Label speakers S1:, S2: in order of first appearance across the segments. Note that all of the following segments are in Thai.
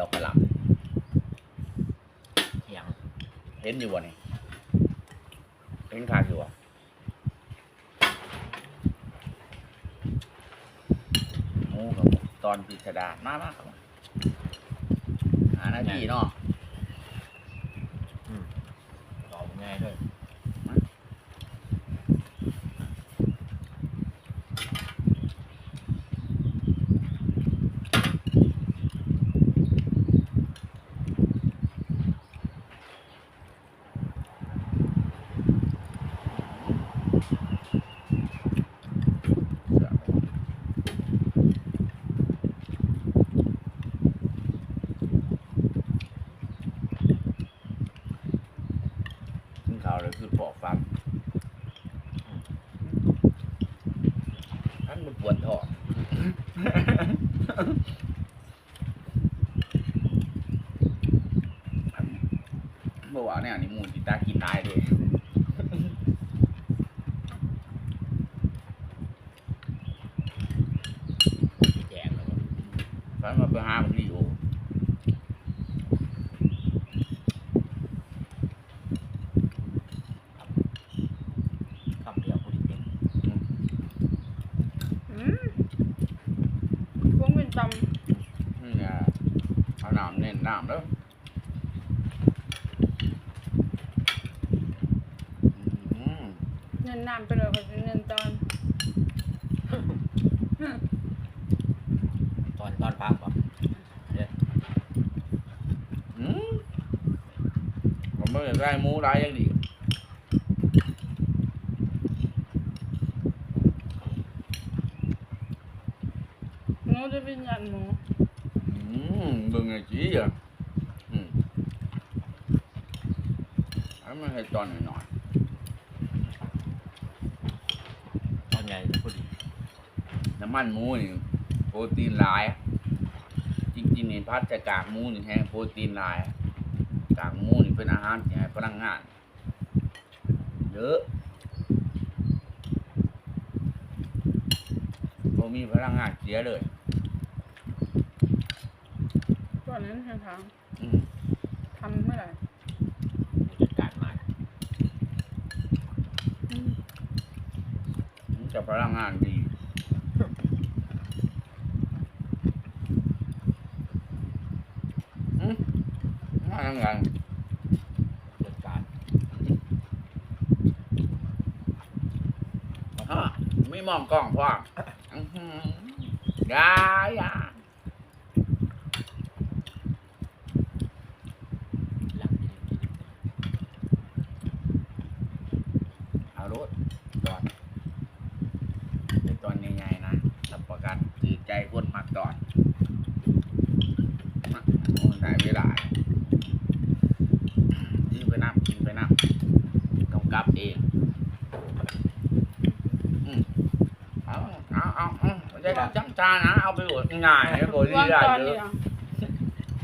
S1: ดอกกระหล่
S2: อย่าง
S1: เห็นอยู่วะนี่เห็นขากอยู่วะโอ้ครับตอนพิสดารมากมากครับหาหน้าที่เนาะ
S2: ตอบง่ายด้วย
S1: ขึ้นเขาเลยคือปอกฟันท่านมันปวดท้องเมื่อวานเนี่ยนี่มูนจิตากินได้เลย
S2: แจกแล้วก็
S1: ฟันมาไปหามันที่อยู่
S2: คำเดียวพูดเป็น
S3: อืมพวกเป็น ต
S1: นี่ไงเอาน้ำเน้นน้ำแล้วอืมำ
S3: เงินน้ำไปเลยค่ะเงินตอน
S2: ตอนตอนพักป่ะเนี่ย
S1: อืมผมไม่ได้หมูได้ยังดี
S3: นูจะเป็นยันหมู
S1: อืมเบิ่งไงจีอะอืมอันมันให้ตอนหน่อย
S2: ตอนใหญ่พูดดี
S1: ๆน้ำมันหมูนี่โปรตีนหลาย จริงๆนี่พัดจากกากหมูนี่แห้งโปรตีนหลาย กากหมูนี่เป็นอาหารที่ให้พลังงานเยอะพอมีพลังงานเสียเลย
S3: ตอนนั้นทางทาง
S1: อืม
S3: ทำเมื่อไหร่
S2: ผู้จัดการมา
S3: อืม
S1: มันจะพลังงานดีอืมพลังงาน
S2: ผู้จัดการ
S1: ฮะไม่มองกล้องพ่ออื้อหือยายา
S2: หลัง
S1: เอารถตอนเป็นตอนใหญ่ๆนะรับประกันถือใจคนมากตอนมาโอ้ได้เวลาซื้อไปนับกินไปนับกำกับเองอืมเอาเอาเอาเอาไม่ได้จังจานะ เอาไปโหลดง่ายๆเนี่ยโหลด
S3: วาง
S1: ได้
S3: ตอน
S1: เย
S3: เดี
S1: อะ
S3: ยว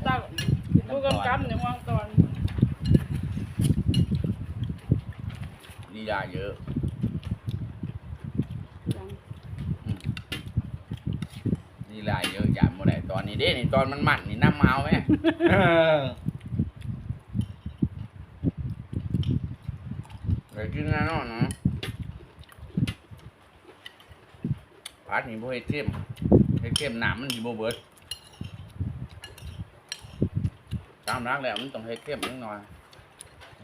S3: ตักผู้กำกับเนี่ยวางตอน
S1: ดีได้เยอะนี่ลายเยอะอย่างโมได้ตอนนี้เด้นี่ตอนมันมันนี่น้ำเมาไหมไปกินแน่นอนเนาะพัดนี่พวกเฮ็ดเข้มเฮ็ดเข้มหนามมันสิบ่เบิดตามรักแล้วมันต้องเฮ็ดเข้มนิดหน่อย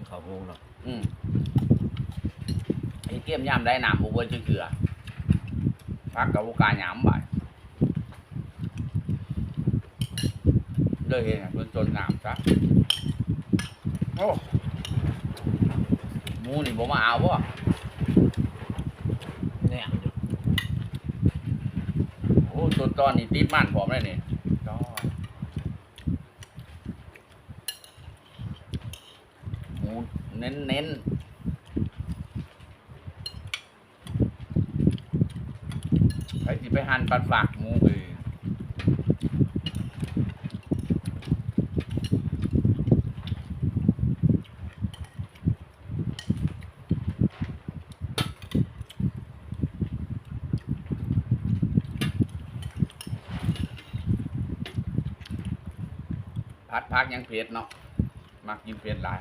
S2: เขาวงหรอก
S1: อืม เฮ็ดเข้มยามได้หนามบ่เบิดจังเทื่อพักกับบ่กาหยามบ่ายเลยเฮ็ดให้เพิ่นจนหนามซะโอ้มูนี่บ่มาเอาบ่
S2: เนี่ย
S1: โอ้ตัวตอนนี้ติดมันพร้อมเลยนี่ตอนหมูเน้นเน้นๆไปสิไป หันปัดฝากมูเลยพัดพักยังเผ็ดเนาะมักกินเผ็ดหลาย